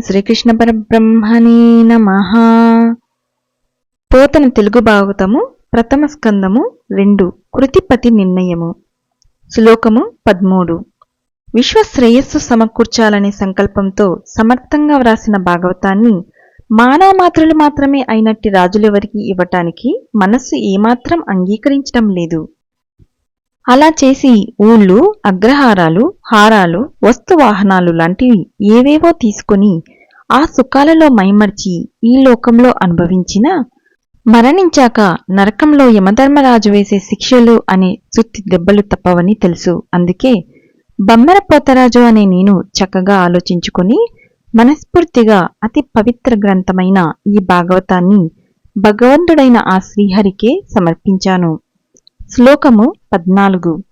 శ్రీకృష్ణ పరబ్రహ్మణే నమ. పోతన తెలుగు భాగవతము ప్రథమ స్కందము రెండు కృతిపతి నిర్ణయము. శ్లోకము పద్మూడు. విశ్వశ్రేయస్సు సమకూర్చాలనే సంకల్పంతో సమర్థంగా వ్రాసిన భాగవతాన్ని మానవ మాత్రలు మాత్రమే అయినట్టి రాజులెవరికి ఇవ్వటానికి మనస్సు ఏమాత్రం అంగీకరించడం లేదు. అలా చేసి ఊళ్ళు అగ్రహారాలు హారాలు వస్తువాహనాలు లాంటివి ఏవేవో తీసుకుని ఆ సుఖాలలో మైమర్చి ఈ లోకంలో అనుభవించిన మరణించాక నరకంలో యమధర్మరాజు వేసే శిక్షలు అనే సుత్తి దెబ్బలు తప్పవని తెలుసు. అందుకే బమ్మెర పోతరాజు అనే నేను చక్కగా ఆలోచించుకుని మనస్ఫూర్తిగా అతి పవిత్ర గ్రంథమైన ఈ భాగవతాన్ని భగవంతుడైన ఆ శ్రీహరికే సమర్పించాను. శ్లోకము పద్నాలుగు.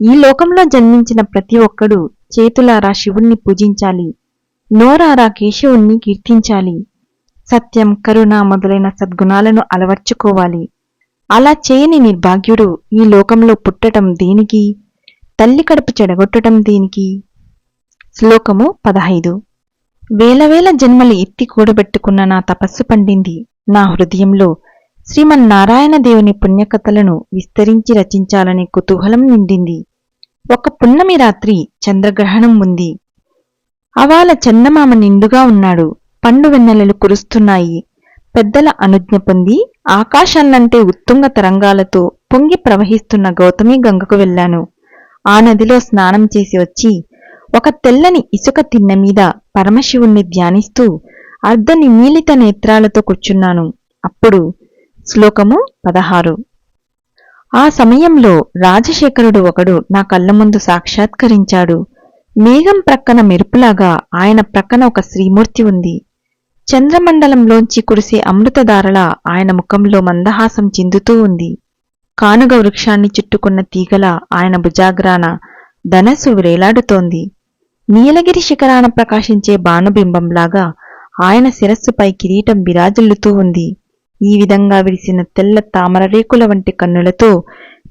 ఈ లోకంలో జన్మించిన ప్రతి ఒక్కడు చేతులారా శివుణ్ణి పూజించాలి. నోరారా కేశవుణ్ణి కీర్తించాలి. సత్యం కరుణ మొదలైన సద్గుణాలను అలవర్చుకోవాలి. అలా చేయని నిర్భాగ్యుడు ఈ లోకంలో పుట్టటం దేనికి? తల్లి కడుపు చెడగొట్టడం దేనికి? శ్లోకము పదహైదు. వేల వేల జన్మలు ఎత్తి కూడబెట్టుకున్న నా తపస్సు పండింది. నా హృదయంలో శ్రీమన్నారాయణ దేవుని పుణ్యకథలను విస్తరించి రచించాలనే కుతూహలం నిండింది. ఒక పున్నమి రాత్రి చంద్రగ్రహణం ఉంది. అవాల చందమామ నిండుగా ఉన్నాడు. పండు వెన్నెలలు కురుస్తున్నాయి. పెద్దల అనుజ్ఞ పొంది ఆకాశాన్నంటే ఉత్తుంగ తరంగాలతో పొంగి ప్రవహిస్తున్న గౌతమి గంగకు వెళ్ళాను. ఆ నదిలో స్నానం చేసి వచ్చి ఒక తెల్లని ఇసుక తిన్న మీద పరమశివుణ్ణి ధ్యానిస్తూ అర్ధనిమీలిత నేత్రాలతో కూర్చున్నాను. అప్పుడు శ్లోకము పదహారు. ఆ సమయంలో రాజశేఖరుడు ఒకడు నా కళ్ళ ముందు సాక్షాత్కరించాడు. మేఘం ప్రక్కన మెరుపులాగా ఆయన ప్రక్కన ఒక శ్రీమూర్తి ఉంది. చంద్రమండలంలోంచి కురిసే అమృతధారల ఆయన ముఖంలో మందహాసం చిందుతూ ఉంది. కానుగ వృక్షాన్ని చుట్టుకున్న తీగల ఆయన భుజాగ్రాన ధనస్సు వేలాడుతోంది. నీలగిరి శిఖరాన ప్రకాశించే బాణబింబంలాగా ఆయన శిరస్సుపై కిరీటం విరాజిల్లుతూ ఉంది. ఈ విధంగా విరిసిన తెల్ల తామరరేకుల వంటి కన్నులతో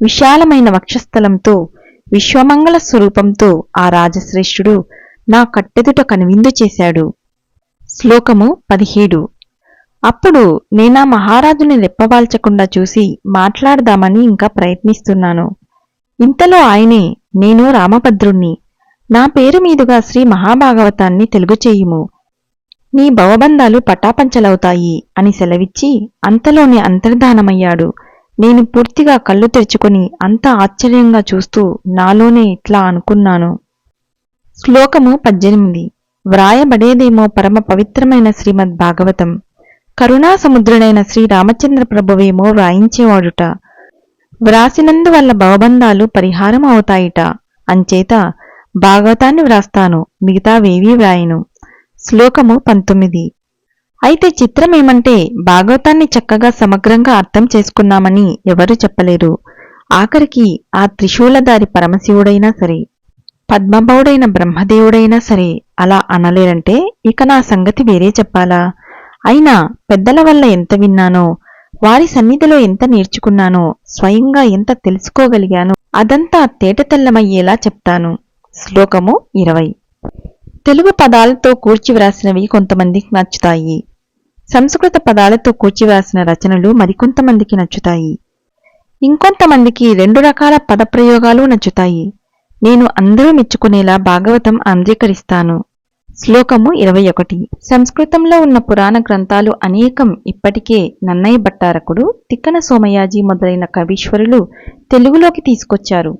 విశాలమైన వక్షస్థలంతో విశ్వమంగళ స్వరూపంతో ఆ రాజశ్రేష్ఠుడు నా కట్టెదుట కనువిందు చేశాడు. శ్లోకము పదిహేడు. అప్పుడు నేనా మహారాజుని రెప్పవాల్చకుండా చూసి మాట్లాడదామని ఇంకా ప్రయత్నిస్తున్నాను. ఇంతలో ఆయనే నేను రామభద్రుణ్ణి. నా పేరు మీదుగా శ్రీ మహాభాగవతాన్ని తెలుగు చేయుము. నీ భవబంధాలు పటాపంచలవుతాయి అని సెలవిచ్చి అంతలోనే అంతర్ధానమయ్యాడు. నేను పూర్తిగా కళ్ళు తెరుచుకొని అంత ఆశ్చర్యంగా చూస్తూ నాలోనే ఇట్లా అనుకున్నాను. శ్లోకము పద్దెనిమిది. వ్రాయబడేదేమో పరమ పవిత్రమైన శ్రీమద్ భాగవతం. కరుణాసముద్రుడైన శ్రీ రామచంద్ర ప్రభువేమో వ్రాయించేవాడుట. వ్రాసినందువల్ల భవబంధాలు పరిహారం అవుతాయిట అంచేత భాగవతాన్ని వ్రాస్తాను మిగతావేవీ వ్రాయను. శ్లోకము పంతొమ్మిది. అయితే చిత్రమేమంటే భాగవతాన్ని చక్కగా సమగ్రంగా అర్థం చేసుకున్నామని ఎవరు చెప్పలేరు. ఆఖరికి ఆ త్రిశూలధారి పరమశివుడైనా సరే పద్మభౌడైన బ్రహ్మదేవుడైనా సరే అలా అనలేరంటే ఇక నా సంగతి వేరే చెప్పాలా? అయినా పెద్దల వల్ల ఎంత విన్నానో వారి సన్నిధిలో ఎంత నేర్చుకున్నానో స్వయంగా ఎంత తెలుసుకోగలిగానో అదంతా తేటతెల్లమయ్యేలా చెప్తాను. శ్లోకము ఇరవై. తెలుగు పదాలతో కూర్చి వ్రాసినవి కొంతమందికి నచ్చుతాయి. సంస్కృత పదాలతో కూర్చి వ్రాసిన రచనలు మరికొంతమందికి నచ్చుతాయి. ఇంకొంతమందికి రెండు రకాల పదప్రయోగాలు నచ్చుతాయి. నేను అందరూ మెచ్చుకునేలా భాగవతం అంగీకరిస్తాను. శ్లోకము ఇరవై ఒకటి. సంస్కృతంలో ఉన్న పురాణ గ్రంథాలు అనేకం ఇప్పటికే నన్నయ్య భట్టారకుడు తిక్కన సోమయాజీ మొదలైన కవీశ్వరులు తెలుగులోకి తీసుకొచ్చారు.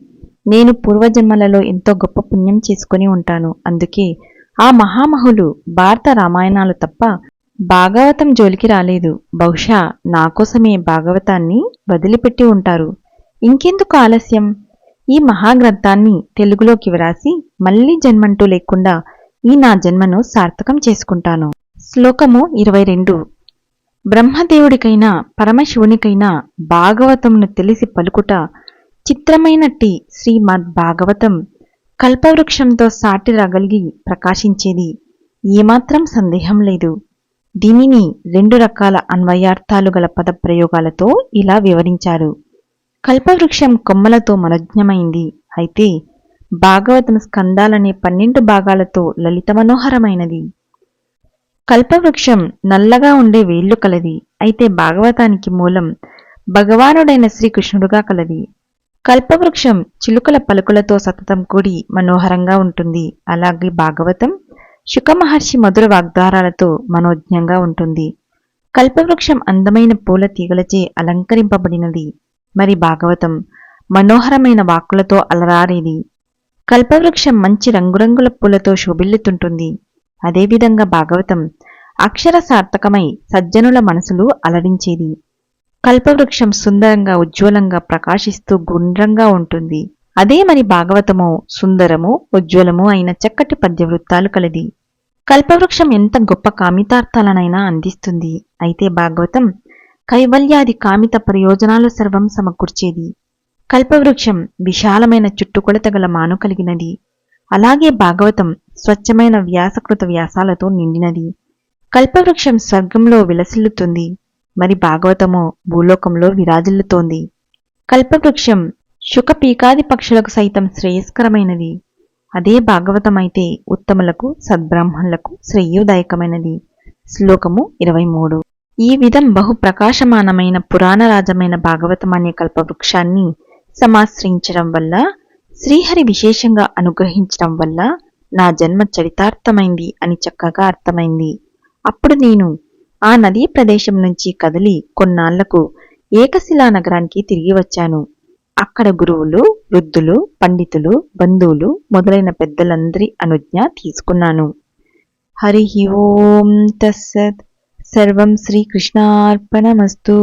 నేను పూర్వజన్మలలో ఎంతో గొప్ప పుణ్యం చేసుకుని ఉంటాను. అందుకే ఆ మహామహులు భారత రామాయణాలు తప్ప భాగవతం జోలికి రాలేదు. బహుశా నా కోసమే భాగవతాన్ని వదిలిపెట్టి ఉంటారు. ఇంకెందుకు ఆలస్యం? ఈ మహాగ్రంథాన్ని తెలుగులోకి వ్రాసి మళ్ళీ జన్మంటూ లేకుండా ఈ నా జన్మను సార్థకం చేసుకుంటాను. శ్లోకము ఇరవై రెండు బ్రహ్మదేవుడికైనా పరమశివునికైనా భాగవతమును తెలిసి పలుకుట చిత్రమైనట్టి శ్రీమద్ భాగవతం కల్పవృక్షంతో సాటి రగలిగి ప్రకాశించేది ఏమాత్రం సందేహం లేదు. దీనిని రెండు రకాల అన్వయార్థాలు గల పదప్రయోగాలతో ఇలా వివరించారు. కల్పవృక్షం కొమ్మలతో మనజ్ఞమైంది. అయితే భాగవతం స్కందాలనే పన్నెండు భాగాలతో లలిత మనోహరమైనది కల్పవృక్షం నల్లగా ఉండే వేళ్ళు కలది. అయితే భాగవతానికి మూలం భగవానుడైన శ్రీకృష్ణుడుగా కలది. కల్పవృక్షం చిలుకల పలుకులతో సతతం కూడి మనోహరంగా ఉంటుంది. అలాగే భాగవతం శుకమహర్షి మధుర వాగ్దారాలతో మనోజ్ఞంగా ఉంటుంది. కల్పవృక్షం అందమైన పూల తీగలచే అలంకరింపబడినది. మరి భాగవతం మనోహరమైన వాక్కులతో అలరారేది. కల్పవృక్షం మంచి రంగురంగుల పూలతో శోభిల్లుతుంటుంది. అదేవిధంగా భాగవతం అక్షర సార్థకమై సజ్జనుల మనసులు అలరించేది. కల్పవృక్షం సుందరంగా ఉజ్వలంగా ప్రకాశిస్తూ గుండ్రంగా ఉంటుంది. అదే మరి భాగవతము సుందరము ఉజ్వలము అయిన చక్కటి పద్యవృత్తాలు కలది. కల్పవృక్షం ఎంత గొప్ప కామితార్థాలనైనా అందిస్తుంది. అయితే భాగవతం కైవల్యాది కామిత ప్రయోజనాలు సర్వం సమకూర్చేది. కల్పవృక్షం విశాలమైన చుట్టుకొలత గల మాను కలిగినది. అలాగే భాగవతం స్వచ్ఛమైన వ్యాసకృత వ్యాసాలతో నిండినది. కల్పవృక్షం స్వర్గంలో విలసిల్లుతుంది. మరి భాగవతము భూలోకంలో విరాజిల్లుతోంది. కల్పవృక్షం శుకపీకాది పక్షులకు సైతం శ్రేయస్కరమైనది. అదే భాగవతమైతే ఉత్తములకు సద్బ్రాహ్మణులకు శ్రేయోదాయకమైనది. శ్లోకము ఇరవై మూడు ఈ విధం బహు ప్రకాశమానమైన పురాణరాజమైన భాగవతం అనే కల్పవృక్షాన్ని సమాశ్రయించడం వల్ల శ్రీహరి విశేషంగా అనుగ్రహించడం వల్ల నా జన్మ చరితార్థమైంది అని చక్కగా అర్థమైంది. అప్పుడు నేను ఆ నదీ ప్రదేశం నుంచి కదిలి కొన్నాళ్ళకు ఏకశిలా నగరానికి తిరిగి వచ్చాను. అక్కడ గురువులు వృద్ధులు పండితులు బంధువులు మొదలైన పెద్దలందరి అనుజ్ఞ తీసుకున్నాను. హరి ఓం తస్సత్. సర్వం శ్రీకృష్ణార్పణమస్తూ